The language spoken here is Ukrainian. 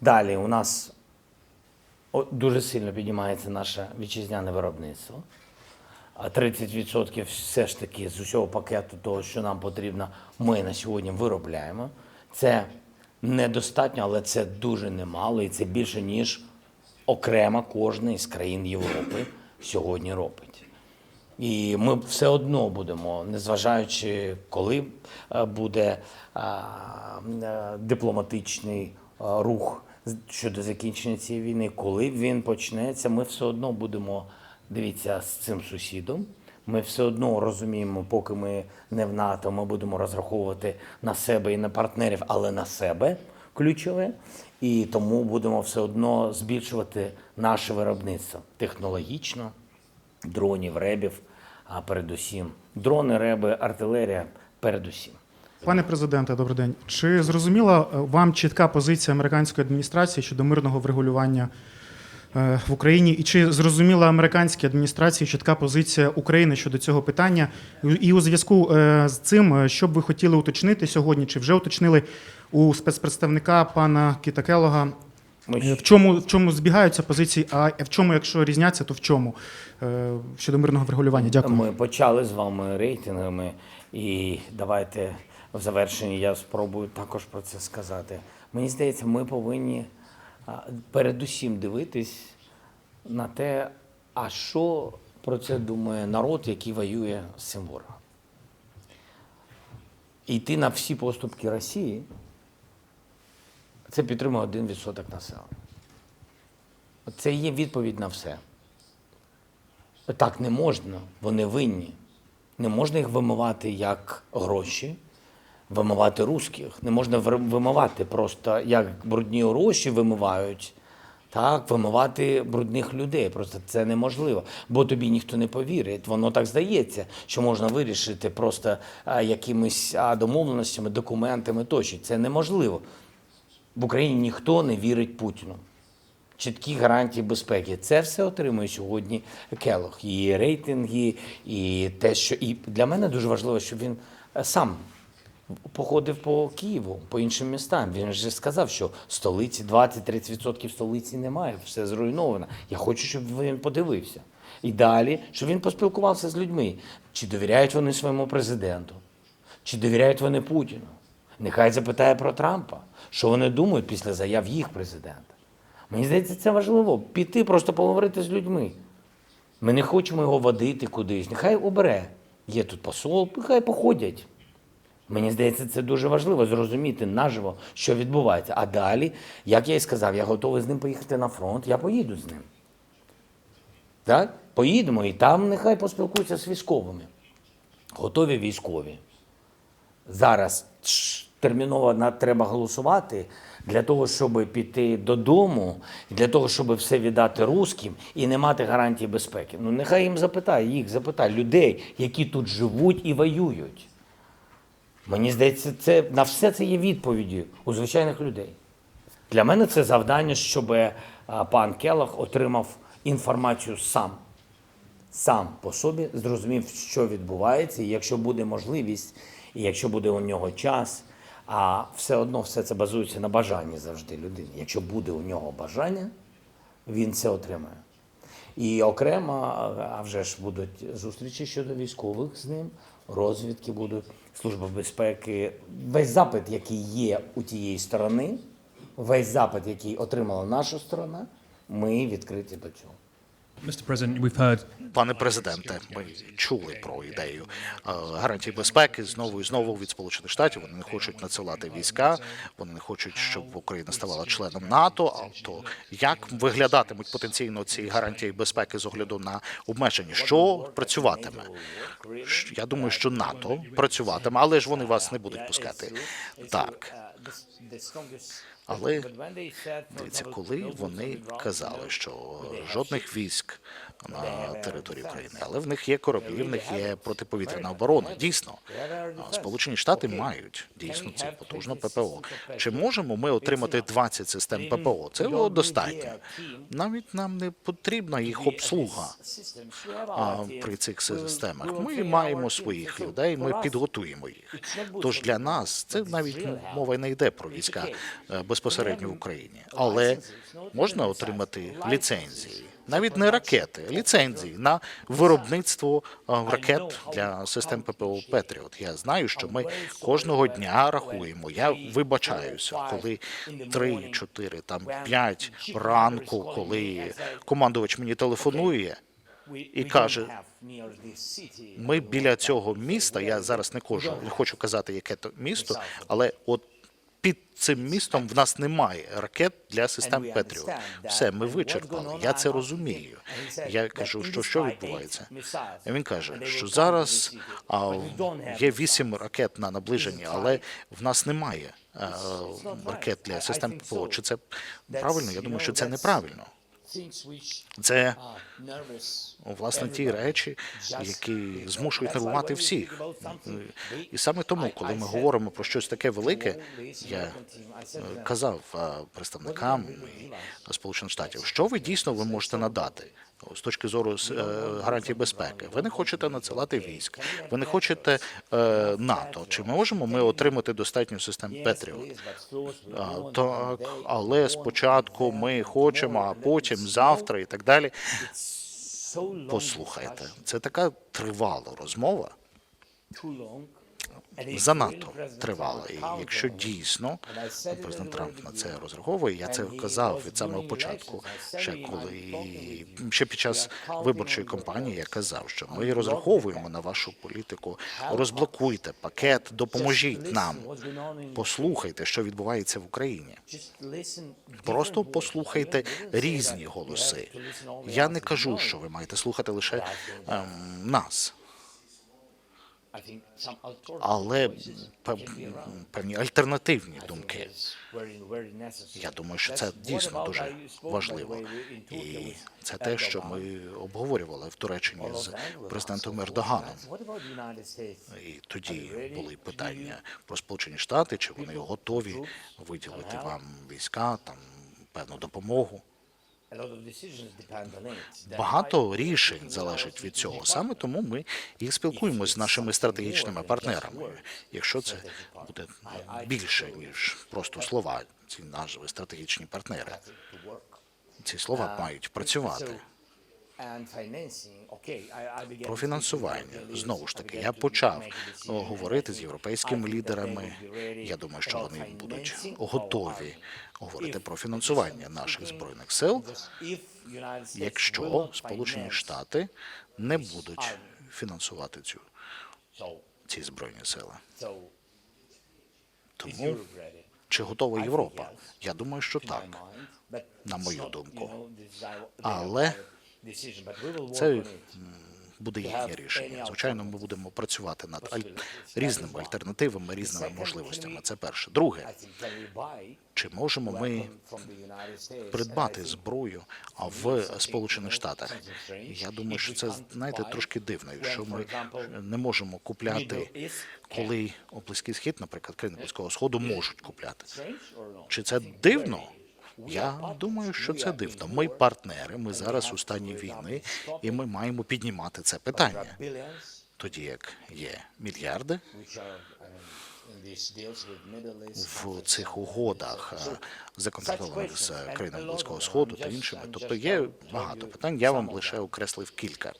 Далі у нас дуже сильно піднімається наше вітчизняне виробництво. А 30% все ж таки з усього пакету того, що нам потрібно, ми на сьогодні виробляємо. Це недостатньо, але це дуже немало, і це більше, ніж окремо кожна із країн Європи сьогодні робить. І ми все одно будемо, незважаючи, коли е, буде е, дипломатичний е, рух з- щодо закінчення цієї війни, коли він почнеться, ми все одно будемо дивіться з цим сусідом. Ми все одно розуміємо, поки ми не в НАТО, ми будемо розраховувати на себе і на партнерів, але на себе ключове. І тому будемо все одно збільшувати наше виробництво технологічно, дронів, ребів, а передусім дрони, реби, артилерія передусім. Пане президенте, добрий день. Чи зрозуміла е, вам чітка позиція американської адміністрації щодо мирного врегулювання е, в Україні? І чи зрозуміла американській адміністрації чітка позиція України щодо цього питання? І у зв'язку е, з цим, що б ви хотіли уточнити сьогодні, чи вже уточнили у спецпредставника пана Кіта Келога? Ми е, ж- В чому, в чому збігаються позиції, а в чому, якщо різняться, то в чому щодо мирного врегулювання? Дякую. Ми почали з вами рейтингами, і давайте в завершенні я спробую також про це сказати. Мені здається, ми повинні передусім дивитись на те, а що про це думає народ, який воює з цим ворогом. Йти на всі поступки Росії це підтримує 1% населення. Це є відповідь на все. Так не можна, вони винні. Не можна їх вимивати як гроші, вимивати русських. Не можна вимивати просто як брудні гроші вимивають, так, вимивати брудних людей. Просто це неможливо, бо тобі ніхто не повірить. Воно так здається, що можна вирішити просто якимись домовленостями, документами тощо. Це неможливо. В Україні ніхто не вірить Путіну чіткі гарантії безпеки. Це все отримує сьогодні Келох. І рейтинги, і те, що і для мене дуже важливо, щоб він е, сам походив по Києву, по іншим містам. Він же сказав, що столиці 20-30% столиці немає, все зруйновано. Я хочу, щоб він подивився. І далі, щоб він поспілкувався з людьми. Чи довіряють вони своєму президенту? Чи довіряють вони Путіну? Нехай запитає про Трампа, що вони думають після заяв їх президента. Мені здається, це важливо. Піти, просто поговорити з людьми. Ми не хочемо його водити кудись. Нехай обере. Є тут посол, нехай походять. Мені здається, це дуже важливо зрозуміти наживо, що відбувається. А далі, як я і сказав, я готовий з ним поїхати на фронт, я поїду з ним. Так? Поїдемо і там нехай поспілкуються з військовими. Готові військові. Зараз терміново треба голосувати для того, щоб піти додому, для того, щоб все віддати русським і не мати гарантії безпеки. Ну нехай їм запитає, їх запитає людей, які тут живуть і воюють. Мені здається, це на все це є відповіді у звичайних людей. Для мене це завдання, щоб е, пан Келах отримав інформацію сам сам по собі зрозумів, що відбувається, і якщо буде можливість, і якщо буде у нього час, а все одно все це базується на бажанні завжди людини. Якщо буде у нього бажання, він це отримає. І окремо, а- вже ж будуть зустрічі щодо військових з ним, розвідки будуть, служба безпеки. Весь запит, який є у тієї сторони, весь запит, який отримала наша сторона, ми відкриті до цього. Пане президенте, ми чули про ідею е, гарантій безпеки знову і знову від Сполучених Штатів. Вони не хочуть надсилати війська, вони не хочуть, щоб Україна ставала членом НАТО. А то як виглядатимуть потенційно ці гарантії безпеки з огляду на обмеження? Що працюватиме? Я думаю, що НАТО працюватиме, але ж вони вас не будуть пускати. Так. Але Дивіться, коли вони казали, що жодних військ на території України, але в них є кораблі, в них є протиповітряна оборона. Дійсно, Сполучені Штати мають дійсно ці потужно ППО. Чи можемо ми отримати 20 систем ППО? Цього достатньо. Навіть нам не потрібна їх обслуга при цих системах. Ми маємо своїх людей, ми підготуємо їх. Тож для нас це навіть мова не йде про війська безпеки. Безпосередньо в Україні, але можна отримати ліцензії, навіть не ракети, ліцензії на виробництво е, ракет для систем ППО Петріот. Я знаю, що ми кожного дня рахуємо. Я вибачаюся, коли 3, 4, там 5 ранку, коли командувач мені телефонує. і каже, Ми біля цього міста. Я зараз не хочу, не хочу казати, яке то місто, але от під цим містом в нас немає ракет для систем Петріот. Все, ми вичерпали. Я це розумію. Я кажу, що що відбувається. І він каже, що зараз а, є вісім ракет на наближенні, але в нас немає а, ракет для систем ППО. Чи це правильно? Я думаю, що це неправильно. Це власне ті речі, які змушують нервувати всіх. І саме тому, коли ми говоримо про щось таке велике, я е, казав е, представникам Сполучених Штатів, що ви дійсно ви можете надати з точки зору е, гарантії безпеки. Ви не хочете надсилати військ, ви не хочете е, НАТО. Чи ми можемо ми отримати достатньо систем Петріот? Так, але спочатку ми хочемо, а потім завтра і так далі. Послухайте, це така тривала розмова, занадто тривала. І якщо дійсно президент Трамп на це розраховує, я це казав від самого початку, ще коли ще під час виборчої кампанії я казав, що ми розраховуємо на вашу політику. Розблокуйте пакет, допоможіть нам. Послухайте, що відбувається в Україні. Просто послухайте різні голоси. Я не кажу, що ви маєте слухати лише ем, нас, але пев- певні альтернативні думки. Я думаю, що це дійсно дуже важливо. І це те, що ми обговорювали в Туреччині з президентом Ердоганом. І тоді були питання про Сполучені Штати, чи вони готові виділити вам війська, там певну допомогу. Багато рішень залежить від цього. Саме тому ми і спілкуємося з нашими стратегічними партнерами. Якщо це буде більше ніж просто слова, ці назви стратегічні партнери. Ці слова мають працювати. Про фінансування знову ж таки я почав говорити з європейськими лідерами. Я думаю, що вони будуть готові говорити про фінансування наших збройних сил, якщо Сполучені Штати не будуть фінансувати цю ці збройні сили. Тому чи готова Європа? Я думаю, що так. на мою думку. Але це буде їхнє рішення. Звичайно, ми будемо працювати над аль- різними альтернативами, різними можливостями. Це перше. Друге, чи можемо ми придбати зброю в Сполучених Штатах? Я думаю, що це знаєте трошки дивно, якщо ми не можемо купляти, коли Близький Схід, наприклад, країни Близького Сходу можуть купляти. Чи це дивно? Я думаю, що це дивно. Ми партнери, ми зараз у стані війни, і ми маємо піднімати це питання. Тоді як є мільярди в цих угодах, законтрактованих з країнами Близького Сходу та іншими. Тобто є багато питань. Я вам лише окреслив кілька.